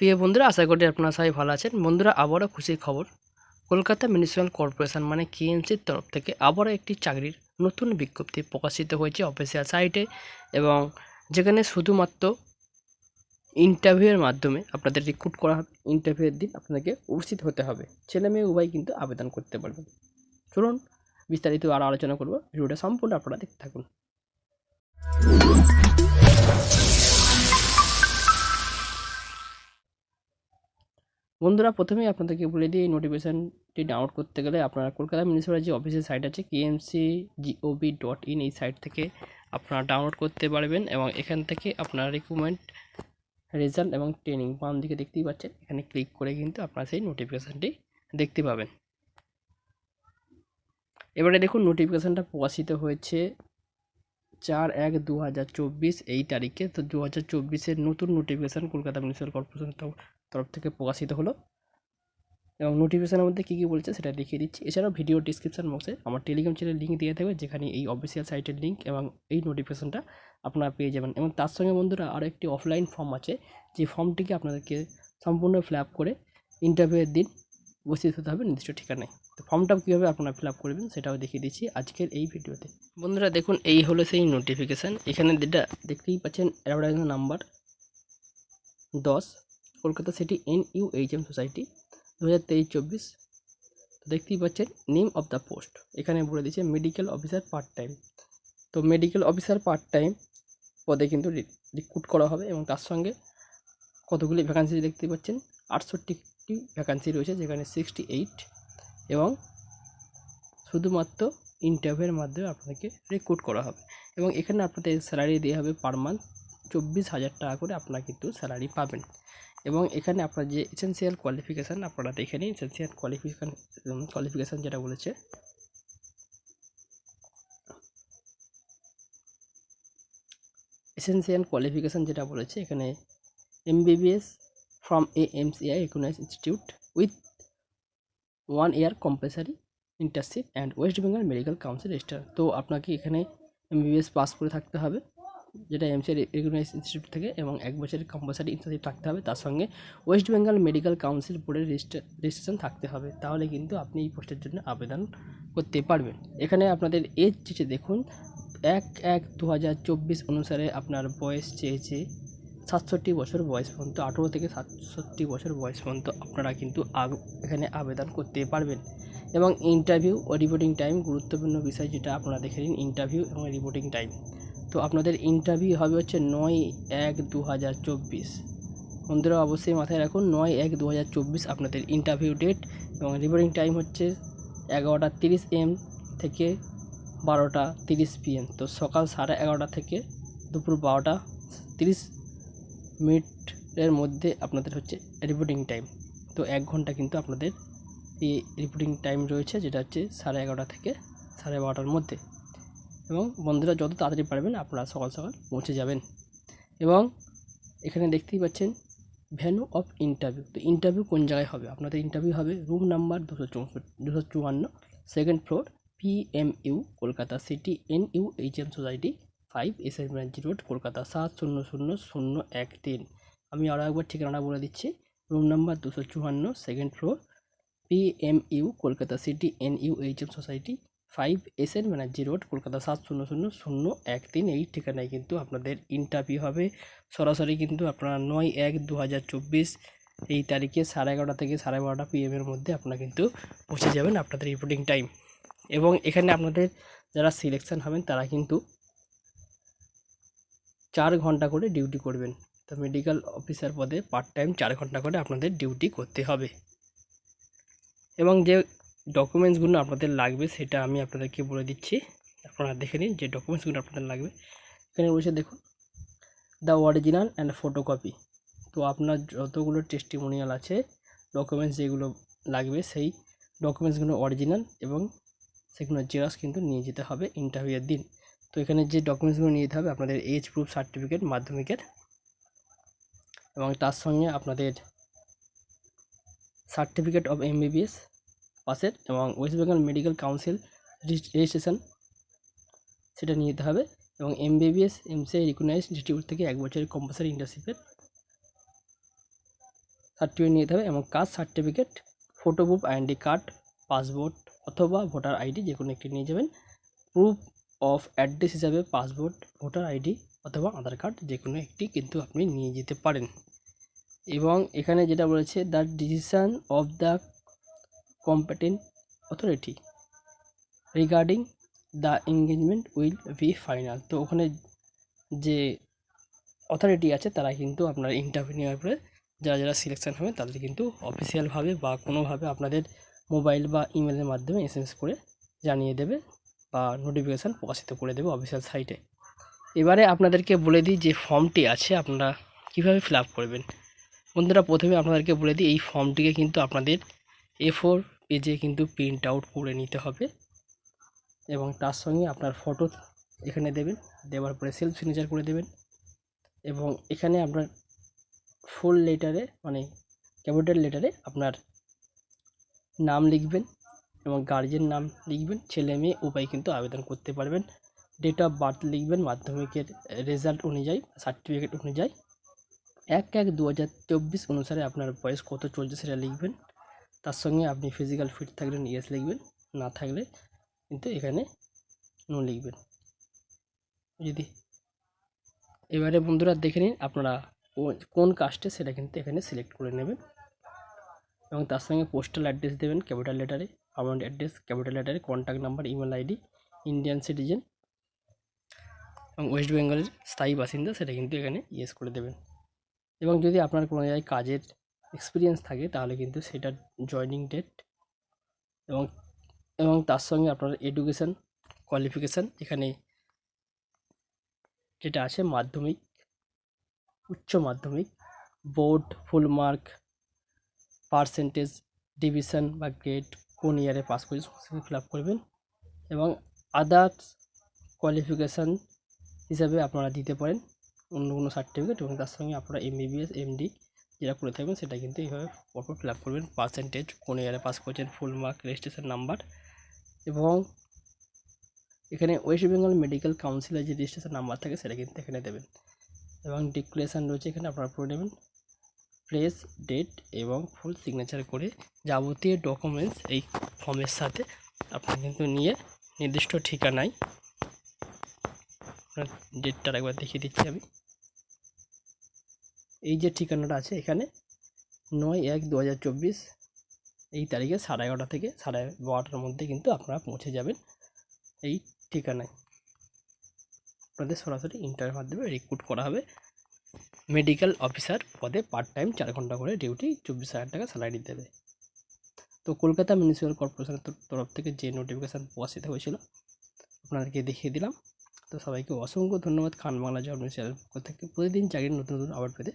প্রিয় বন্ধুরা, আশা করি আপনারা সবাই ভালো আছেন। বন্ধুরা, আবারও খুশির খবর। কলকাতা মিউনিসিপ্যাল কর্পোরেশন মানে কেএমসির তরফ থেকে আবারও একটি চাকরির নতুন বিজ্ঞপ্তি প্রকাশিত হয়েছে অফিসিয়াল সাইটে এবং যেখানে শুধুমাত্র ইন্টারভিউয়ের মাধ্যমে আপনাদের রিক্রুট করা হবে। ইন্টারভিউয়ের দিন আপনাদেরকে উপস্থিত হতে হবে। ছেলে মেয়ে উভয় কিন্তু আবেদন করতে পারবেন। চলুন বিস্তারিত আরও আলোচনা করব। ভিডিওটা সম্পূর্ণ আপনারা দেখতে থাকুন। বন্ধুরা, প্রথমেই আপনাদেরকে বলে দিই, এই নোটিফিকেশানটি ডাউনলোড করতে গেলে আপনারা কলকাতা মিউনিসিপ্যাল যে অফিসের সাইট আছে কেএমসি জিওবি ডট ইন এই সাইট থেকে আপনারা ডাউনলোড করতে পারবেন এবং এখান থেকে আপনারা রিক্রুটমেন্ট রেজাল্ট এবং ট্রেনিং বাম দিকে দেখতেই পাচ্ছেন। এখানে ক্লিক করে কিন্তু আপনারা সেই নোটিফিকেশানটি দেখতে পাবেন। এবারে দেখুন নোটিফিকেশানটা প্রকাশিত হয়েছে চার এক দু হাজার চব্বিশ এই তারিখে। তো দু হাজার চব্বিশের নতুন নোটিফিকেশান কলকাতা মিউনিসিপ্যাল কর্পোরেশন তরফ থেকে প্রকাশিত হলো। এবং নোটিফিকেশানের মধ্যে কী কী বলছে সেটা দেখিয়ে দিচ্ছি। এছাড়াও ভিডিও ডিসক্রিপশন বক্সে আমার টেলিগ্রাম চ্যানেল লিঙ্ক দিয়ে থাকবে, যেখানে এই অফিসিয়াল সাইটের লিঙ্ক এবং এই নোটিফিকেশানটা আপনারা পেয়ে যাবেন। এবং তার সঙ্গে বন্ধুরা আরও একটি অফলাইন ফর্ম আছে, যে ফর্মটিকে আপনাদেরকে সম্পূর্ণ ফিল আপ করে ইন্টারভিউয়ের দিন উপস্থিত হতে হবে নির্দিষ্ট ঠিকানায়। তো ফর্মটা কীভাবে আপনারা ফিল আপ করবেন সেটাও দেখিয়ে দিচ্ছি আজকের এই ভিডিওতে। বন্ধুরা দেখুন, এই হলো সেই নোটিফিকেশান এখানে যেটা দেখতেই পাচ্ছেন অ্যাডভার্টাইজমেন্ট নাম্বার দশ। Kolkata city N U H M society দু হাজার তেইশ চব্বিশ। তো দেখতেই পাচ্ছেন, নেম অফ দ্য পোস্ট। এখানে বলে দিচ্ছে মেডিকেল অফিসার পার্ট টাইম তো মেডিকেল অফিসার পার্ট টাইম পদে কিন্তু রিক্রুট করা হবে এবং তার সঙ্গে কতগুলি ভ্যাকান্সি দেখতে পাচ্ছেন? আটষট্টিটি ভ্যাকান্সি রয়েছে, যেখানে সিক্সটি এইট এবং শুধুমাত্র ইন্টারভিউয়ের মাধ্যমে আপনাকে রিক্রুট করা হবে। এবং এখানে আপনাদের স্যালারি দেওয়া হবে পার মান্থ চব্বিশ হাজার টাকা করে আপনারা কিন্তু স্যালারি পাবেন। এবং এখানে আপনার যে এসেন্সিয়াল কোয়ালিফিকেশান আপনারা দেখে নিন এসেন্সিয়াল কোয়ালিফিকেশান কোয়ালিফিকেশান যেটা বলেছে। এসেন্সিয়াল কোয়ালিফিকেশান যেটা বলেছে, এখানে MBBS from a MCI recognise institute with one year compulsory internship and West Bengal medical council register তো আপনাকে এখানে এমবিবিএস পাস করে থাকতে হবে। যেটা এমসিআই রিকগনাইজ ইনস্টিটিউট থেকে এবং এক বছরের কম্পালসারি ইন্টার্নশিপ থাকতে হবে, তার সঙ্গে ওয়েস্ট বেঙ্গল মেডিকেল কাউন্সিল বোর্ডের রেজিস্ট্রেশন থাকতে হবে। তাহলে কিন্তু আপনি এই পোস্টের জন্য আবেদন করতে পারবেন। এখানে আপনাদের এজ চেয়েছে দেখুন, এক এক দু অনুসারে আপনার বয়স চেয়েছে সাতষট্টি বছর বয়স পর্যন্ত, আঠেরো থেকে সাতষট্টি বছর বয়স পর্যন্ত আপনারা কিন্তু এখানে আবেদন করতে পারবেন। এবং ইন্টারভিউ ও রিপোর্টিং টাইম গুরুত্বপূর্ণ বিষয় যেটা আপনারা দেখে নিন ইন্টারভিউ এবং রিপোর্টিং টাইম তো আপনাদের ইন্টারভিউ হবে হচ্ছে নয় এক দু হাজার চব্বিশ। বন্ধুরা, অবশ্যই মাথায় রাখুন, নয় এক দু হাজার চব্বিশ আপনাদের ইন্টারভিউ ডেট এবং রিপোর্টিং টাইম হচ্ছে এগারোটা তিরিশ এম থেকে বারোটা তিরিশ পিএম তো সকাল সাড়ে এগারোটা থেকে দুপুর বারোটা তিরিশ মিনিটের মধ্যে আপনাদের হচ্ছে রিপোর্টিং টাইম তো এক ঘণ্টা কিন্তু আপনাদের এই রিপোর্টিং টাইম রয়েছে, যেটা হচ্ছে সাড়ে এগারোটা থেকে সাড়ে বারোটার মধ্যে। এবং বন্ধুরা যত তাড়াতাড়ি পারবেন আপনারা সকাল সকাল পৌঁছে যাবেন। এবং এখানে দেখতেই পাচ্ছেন ভ্যানু অফ ইন্টারভিউ। তো ইন্টারভিউ কোন জায়গায় হবে? আপনাদের ইন্টারভিউ হবে রুম নাম্বার দুশো চৌষট্টি, দুশো চুয়ান্ন, second floor PMU Kolkata city N U H M society five S S ব্রাঞ্চি road Kolkata সাত শূন্য শূন্য শূন্য এক তিন। আমি আরও একবার ঠিকানাটা বলে দিচ্ছি। রুম নাম্বার দুশো চুয়ান্ন, second floor PMU Kolkata city N U H M society five S N Banerjee road, Kolkata সাত শূন্য শূন্য শূন্য এক তিন। এই ঠিকানায় কিন্তু আপনাদের ইন্টারভিউ হবে। সরাসরি কিন্তু আপনারা নয় এক দু হাজার চব্বিশ এই তারিখে সাড়ে এগারোটা থেকে সাড়ে বারোটা পিএমের মধ্যে আপনারা কিন্তু পৌঁছে যাবেন আপনাদের রিপোর্টিং টাইম এবং এখানে আপনাদের যারা সিলেকশান হবেন, তারা কিন্তু চার ঘণ্টা করে ডিউটি করবেন। তো মেডিকেল অফিসার পদে পার্ট টাইম চার ঘণ্টা করে আপনাদের ডিউটি করতে হবে। এবং যে ডকুমেন্টসগুলো আপনাদের লাগবে, সেটা আমি আপনাদেরকে বলে দিচ্ছি। আপনারা দেখে নিন যে ডকুমেন্টসগুলো আপনাদের লাগবে। এখানে বসে দেখুন দ্য অরিজিনাল অ্যান্ড ফটোকপি তো আপনার যতগুলো টেস্টিমোনিয়াল আছে ডকুমেন্টস যেগুলো লাগবে, সেই ডকুমেন্টসগুলো অরিজিনাল এবং সেগুলো জেরক্স কিন্তু নিয়ে যেতে হবে ইন্টারভিউয়ের দিন। তো এখানে যে ডকুমেন্টসগুলো নিয়ে যেতে হবে, আপনাদের এজ প্রুফ সার্টিফিকেট মাধ্যমিকের এবং তার সঙ্গে আপনাদের সার্টিফিকেট অফ এমবিবিএস পাসের এবং West Bengal medical council registration সেটা নিয়ে যেতে হবে এবং এমবিবিএস এমসিআই রিকগনাইজ ইনস্টিটিউট থেকে এক বছরের কম্পালসারি ইন্টার্নশিপের সার্টিফিকেট নিয়ে যেতে হবে এবং caste certificate photo proof identity card passport অথবা ভোটার আইডি যে কোনো একটি নিয়ে যাবেন। প্রুফ অফ অ্যাড্রেস হিসাবে পাসপোর্ট ভোটার আইডি অথবা আধার কার্ড যে কোনো একটি কিন্তু আপনি নিয়ে যেতে পারেন। এবং এখানে যেটা বলেছে the decision of the competent authority regarding the engagement will be final তো ওখানে যে অথরিটি আছে, তারা কিন্তু আপনার ইন্টারভিউ নেওয়ার পরে যারা যারা সিলেকশন হবে, তাদের কিন্তু অফিসিয়ালভাবে বা কোনোভাবে আপনাদের মোবাইল বা ইমেলের মাধ্যমে এস করে জানিয়ে দেবে বা নোটিফিকেশান প্রকাশিত করে দেবে অফিসিয়াল সাইটে এবারে আপনাদেরকে বলে দিই যে ফর্মটি আছে, আপনারা কীভাবে ফিল করবেন। বন্ধুরা, প্রথমে আপনাদেরকে বলে দিই, এই ফর্মটিকে কিন্তু আপনাদের এ ফোর পেজে কিন্তু প্রিন্ট আউট করে নিতে হবে এবং তার সঙ্গে আপনার ফটো এখানে দেবেন, দেওয়ার পরে সেলফ সিগনেচার করে দেবেন এবং এখানে আপনার ফুল লেটারে মানে ক্যাপিটাল লেটারে আপনার নাম লিখবেন এবং গার্জেন নাম লিখবেন, ছেলে মেয়ে উভয় কিন্তু আবেদন করতে পারবেন। ডেট অফ বার্থ লিখবেন, মাধ্যমিকের রেজাল্ট অনুযায়ী সার্টিফিকেট অনুযায়ী। এক এক দু অনুসারে আপনার বয়স কত চলছে সেটা লিখবেন। তার সঙ্গে আপনি ফিজিক্যাল ফিট থাকলে ইয়েস লিখবেন, না থাকলে কিন্তু এখানে নো লিখবেন। যদি এবারে বন্ধুরা দেখে নিন আপনারা কোন কাস্টে সেটা কিন্তু এখানে সিলেক্ট করে নেবেন। এবং তার সঙ্গে পোস্টাল অ্যাড্রেস দেবেন ক্যাপিটাল লেটারে permanent address capital লেটারে contact number email ID Indian citizen এবং ওয়েস্ট বেঙ্গলের স্থায়ী বাসিন্দা সেটা কিন্তু এখানে ইয়েস করে দেবেন। এবং যদি আপনার কোনো জায়গায় কাজের এক্সপিরিয়েন্স থাকে, তাহলে কিন্তু সেটার জয়নিং ডেট এবং এবং তার সঙ্গে আপনার এডুকেশান কোয়ালিফিকেশান এখানে যেটা আছে মাধ্যমিক, উচ্চ মাধ্যমিক board full mark percentage division বা গ্রেড কোন ইয়ারে পাস করেছে সেগুলো ফিল আপ করবেন এবং আদার্স কোয়ালিফিকেশান হিসাবে আপনারা দিতে পারেন অন্য কোনো সার্টিফিকেট এবং তার সঙ্গে আপনারা এমবিবিএস এমডি যেটা করে থাকবেন সেটা কিন্তু এইভাবে পরপর ফিল করবেন পার্সেন্টেজ কোন ইয়ারে পাস করছেন ফুল মার্ক রেজিস্ট্রেশন নাম্বার এবং এখানে ওয়েস্ট বেঙ্গল মেডিকেল কাউন্সিলের যে রেজিস্ট্রেশন নাম্বার থাকে সেটা কিন্তু এখানে দেবেন এবং ডিক্লারেশান রয়েছে এখানে আপনারা পড়ে নেবেন প্লেস ডেট এবং ফুল সিগনেচার করে যাবতীয় ডকুমেন্টস এই ফর্মের সাথে আপনি কিন্তু নিয়ে নির্দিষ্ট ঠিকানায় ডেটটা একবার দেখিয়ে দিচ্ছি আমি। এই যে ঠিকানাটা আছে এখানে, নয় এক দু এই তারিখে সাড়ে এগারোটা থেকে সাড়ে বারোটার মধ্যে কিন্তু আপনারা পৌঁছে যাবেন এই ঠিকানায়। আপনাদের সরাসরি ইন্টারভিউর মাধ্যমে রিক্রুট করা হবে। মেডিকেল অফিসার পদে পার্ট টাইম চার ঘণ্টা করে ডিউটি চব্বিশ হাজার টাকা স্যালারি দেবে। তো কলকাতা মিউনিসিপ্যাল কর্পোরেশনের তরফ থেকে যে নোটিফিকেশান প্রকাশিত হয়েছিল, আপনাদেরকে দেখিয়ে দিলাম। তো সবাইকে অসংখ্য ধন্যবাদ Khan Bangla job news channel পক্ষ থেকে। প্রতিদিন চাকরির নতুন নতুন আবার পেতে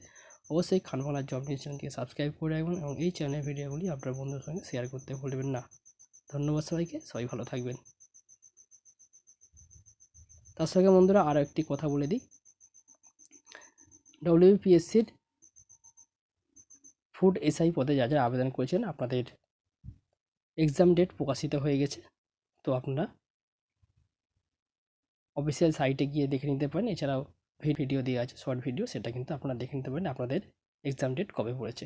অবশ্যই খান বাংলা জব নিউজ চ্যানেলটিকে সাবস্ক্রাইব করে রাখবেন এবং এই চ্যানেলের ভিডিওগুলি আপনার বন্ধুর সঙ্গে শেয়ার করতে ভুলবেন না। ধন্যবাদ সবাইকে, সবাই ভালো থাকবেন। তার সঙ্গে বন্ধুরা আরও একটি কথা বলে দিই। ডব্লিউপিএসসির ফুড এসআই পদে যা যা আবেদন করেছেন আপনাদের এক্সাম ডেট প্রকাশিত হয়ে গেছে। তো আপনারা অফিসিয়াল সাইটে গিয়ে দেখে নিতে পারেন। এছাড়াও ভিডিও দেওয়া আছে শর্ট ভিডিও সেটা কিন্তু আপনারা দেখে নিতে পারেন। আপনাদের এক্সাম ডেট কবে পড়েছে।